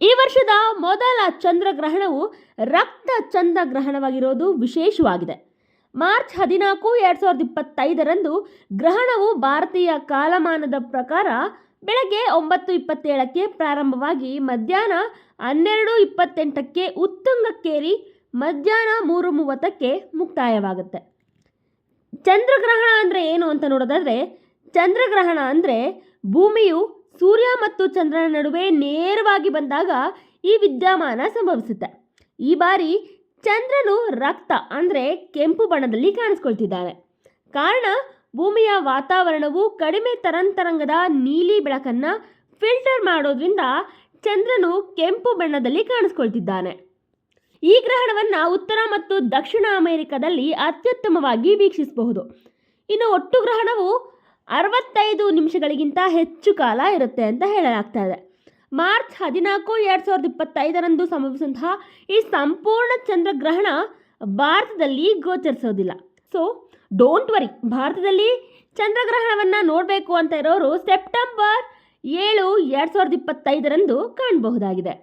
ಈ ವರ್ಷದ ಮೊದಲ ಚಂದ್ರಗ್ರಹಣವು ರಕ್ತ ಚಂದ್ರಗ್ರಹಣವಾಗಿರೋದು ವಿಶೇಷವಾಗಿದೆ. ಮಾರ್ಚ್ ಹದಿನಾಲ್ಕು, ಎರಡು ಸಾವಿರದ ಇಪ್ಪತ್ತೈದರಂದು ಗ್ರಹಣವು ಭಾರತೀಯ ಕಾಲಮಾನದ ಪ್ರಕಾರ ಬೆಳಗ್ಗೆ ಒಂಬತ್ತು ಇಪ್ಪತ್ತೇಳಕ್ಕೆ ಪ್ರಾರಂಭವಾಗಿ ಮಧ್ಯಾಹ್ನ ಹನ್ನೆರಡು ಇಪ್ಪತ್ತೆಂಟಕ್ಕೆ ಉತ್ತುಂಗಕ್ಕೇರಿ ಮಧ್ಯಾಹ್ನ ಮೂರು ಮೂವತ್ತಕ್ಕೆ ಮುಕ್ತಾಯವಾಗುತ್ತೆ. ಚಂದ್ರಗ್ರಹಣ ಅಂದರೆ ಏನು ಅಂತ ನೋಡೋದಾದರೆ, ಚಂದ್ರಗ್ರಹಣ ಅಂದರೆ ಭೂಮಿಯು ಸೂರ್ಯ ಮತ್ತು ಚಂದ್ರನ ನಡುವೆ ನೇರವಾಗಿ ಬಂದಾಗ ಈ ವಿದ್ಯಮಾನ ಸಂಭವಿಸುತ್ತೆ. ಈ ಬಾರಿ ಚಂದ್ರನು ರಕ್ತ ಅಂದರೆ ಕೆಂಪು ಬಣ್ಣದಲ್ಲಿ ಕಾಣಿಸ್ಕೊಳ್ತಿದ್ದಾನೆ. ಕಾರಣ ಭೂಮಿಯ ವಾತಾವರಣವು ಕಡಿಮೆ ತರಂತರಂಗದ ನೀಲಿ ಬೆಳಕನ್ನು ಫಿಲ್ಟರ್ ಮಾಡೋದ್ರಿಂದ ಚಂದ್ರನು ಕೆಂಪು ಬಣ್ಣದಲ್ಲಿ ಕಾಣಿಸ್ಕೊಳ್ತಿದ್ದಾನೆ. ಈ ಗ್ರಹಣವನ್ನು ಉತ್ತರ ಮತ್ತು ದಕ್ಷಿಣ ಅಮೆರಿಕದಲ್ಲಿ ಅತ್ಯುತ್ತಮವಾಗಿ ವೀಕ್ಷಿಸಬಹುದು. ಇನ್ನು ಒಟ್ಟು ಗ್ರಹಣವು ಅರವತ್ತೈದು ನಿಮಿಷಗಳಿಗಿಂತ ಹೆಚ್ಚು ಕಾಲ ಇರುತ್ತೆ ಅಂತ ಹೇಳಲಾಗ್ತಾ ಇದೆ. ಮಾರ್ಚ್ ಹದಿನಾಲ್ಕು, ಎರಡು ಸಾವಿರದ ಇಪ್ಪತ್ತೈದರಂದು ಸಂಭವಿಸಿದಂತಹ ಈ ಸಂಪೂರ್ಣ ಚಂದ್ರಗ್ರಹಣ ಭಾರತದಲ್ಲಿ ಗೋಚರಿಸೋದಿಲ್ಲ. ಸೊ ಡೋಂಟ್ ವರಿ ಭಾರತದಲ್ಲಿ ಚಂದ್ರಗ್ರಹಣವನ್ನು ನೋಡಬೇಕು ಅಂತ ಇರೋರು ಸೆಪ್ಟೆಂಬರ್ ಏಳು, ಎರಡು ಸಾವಿರದ ಇಪ್ಪತ್ತೈದರಂದು ಕಾಣಬಹುದಾಗಿದೆ.